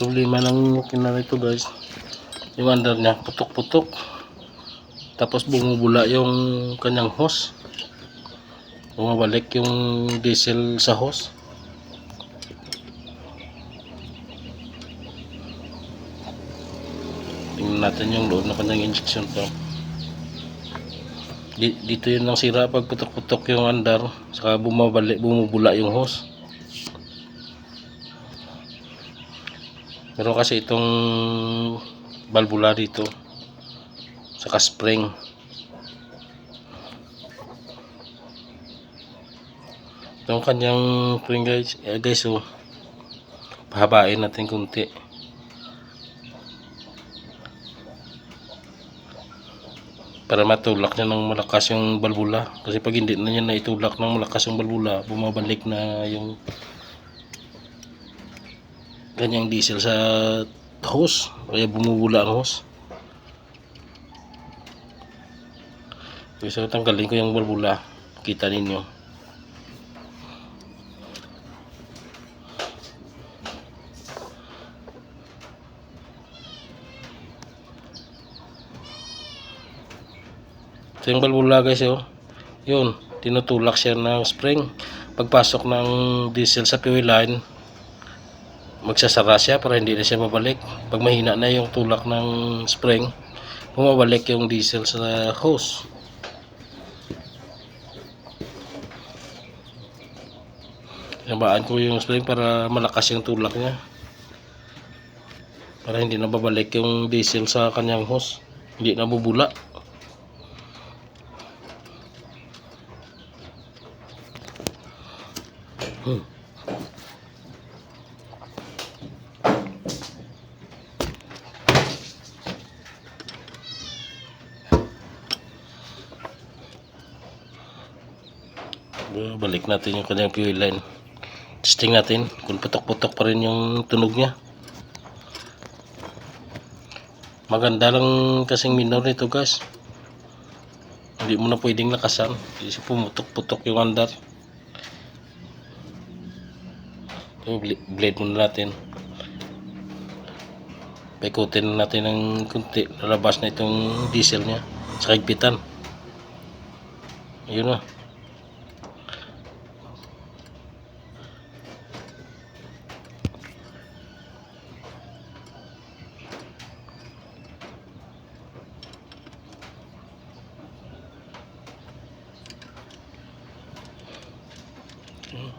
problema ng makina nito guys. Yung under niya putok-putok. Tapos bumubula yung kanyang hose. Bumabalik yung diesel sa hose. Tingnan natin yung loob ng kanyang injection pump Di- dito yun ang sira pag putok-putok yung under. Saka bumabalik bumubula yung hose Meron kasi itong balbula dito. Saka spring. Itong kanyang spring guys, eh, guys oh. Pahabain natin kunti. Para matulak niya ng malakas yung balbula. Kasi pag hindi na niya naitulak ng malakas yung balbula, bumabalik na yung ganyang diesel sa hose. Kaya bumubula ang hose. So tanggalin ko yung balbula kita ninyo. Ito yung balbula guys oh. yun tinutulak siya ng spring. Pagpasok ng diesel sa fuel line magsasara siya para hindi na siya mabalik. Pag mahina na yung tulak ng spring, bumabalik yung diesel sa hose. Sinabaan ko yung spring para malakas yung tulak niya. Para hindi na babalik yung diesel sa kanyang hose. Hindi na bubula. Hmm. Balik natin yung kanyang fuel line. Testing natin kung putok-putok pa rin yung tunog niya. Maganda lang kasing minor nito guys. Hindi mo na pwedeng lakasan. Kasi pumutok-putok yung andar bl- blade muna natin. Paikutin na natin ng kunti. Lalabas na itong diesel niya. Sa higpitan. Ayun na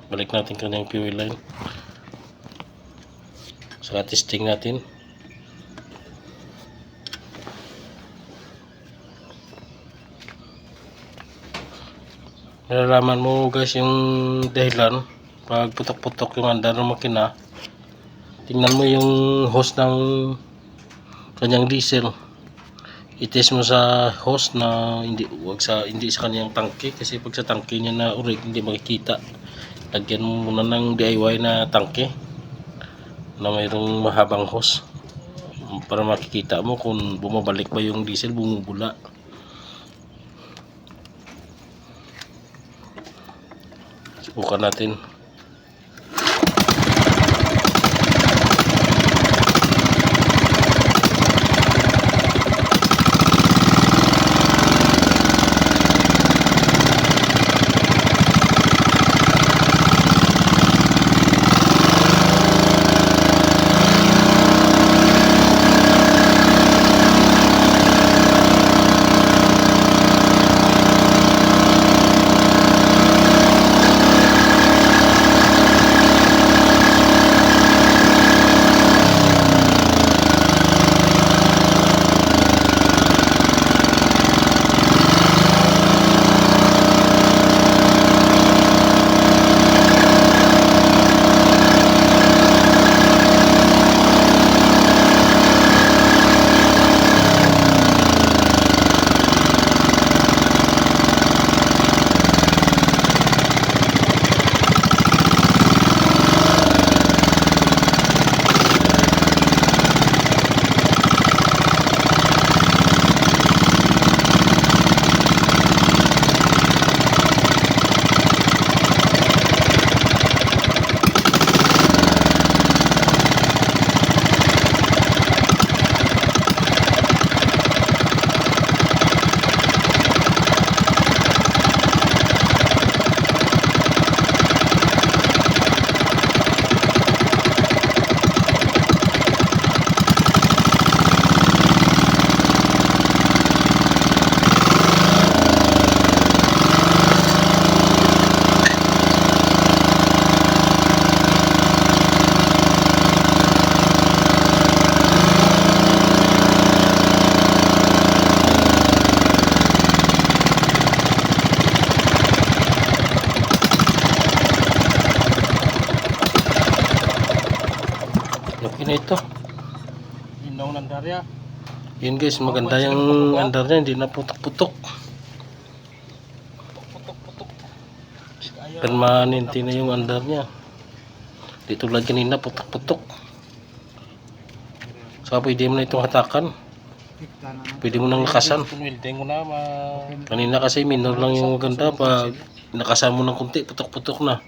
balik natin kanyang fuel line. Saka testing natin. Nalalaman mo guys yung dahilan pag putok-putok yung andar ng makina. Tingnan mo yung hose ng kanyang diesel. Itis mo sa hose na hindi wag sa hindi sa kanyang tangke kasi pag sa tangke niya na urig hindi makikita lagyan mo muna ng DIY na tangke na mayroong mahabang hose para makikita mo kung bumabalik ba yung diesel bumubula. Subukan natin Darya. Yun guys, maganda yung andar niya, hindi na putok-putok. Permanente na yung andar niya. Di tulad kanina, putok-putok. So, pwede mo na itong hatakan. Pwede mo nang lakasan. Na. Kanina kasi minor lang yung maganda. Pag nakasan mo ng kunti, putok-putok na.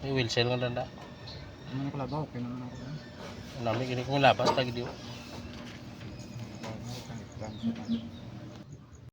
May wheel cell nga landa. Ano ko labaw, kaya naman ako. Ang dami, kini kong labas, tagi di. Ano